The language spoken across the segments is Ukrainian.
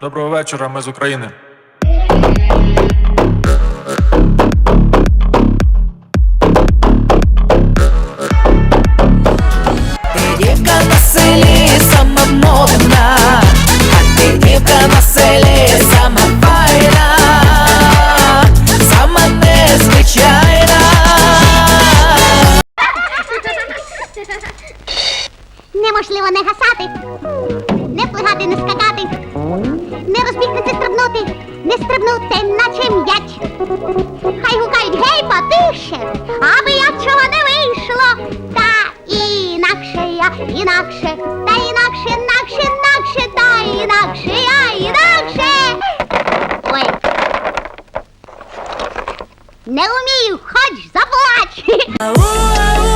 Доброго вечора, ми з України. Ти дівка на селі, сама модна, а ти дівка на селі, сама файна, сама незвичайна. Неможливо не гасати, не плигати, не скакати, наче. Хай гукають гей, потише, аби я чого не вийшло. Та інакше я, інакше, та інакше, інакше, інакше, та інакше я, інакше. Ой. Не умію, хоч заплач.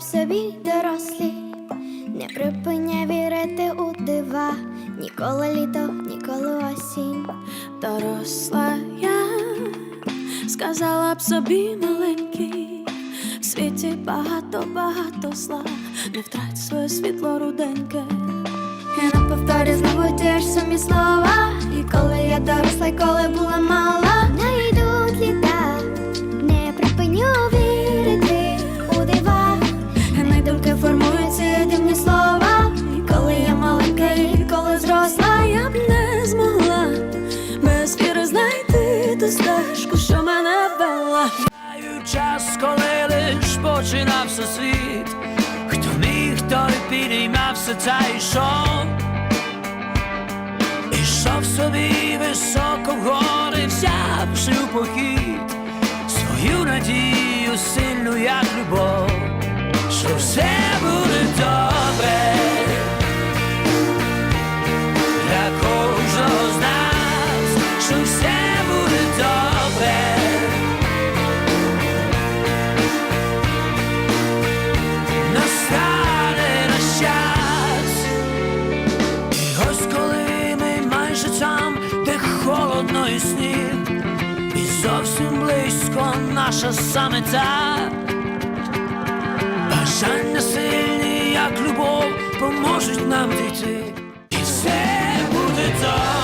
б собі дорослі, не припиняй вірити у дива, ніколи літо, ніколи осінь. Доросла я сказала б собі маленький, в світі багато, багато зла, не втрать своє світло руденьке. Я на повторі знову ті ж самі слова. І коли я доросла, і коли була мала, починався світ, хто міг, той підіймався та йшов, ішов собі високо вгори, взявши у похід свою надію сильну, як любов, що все і сніг, і зовсім близько наша самета. Бажання сильні, як любов, поможуть нам дійти. І все буде добре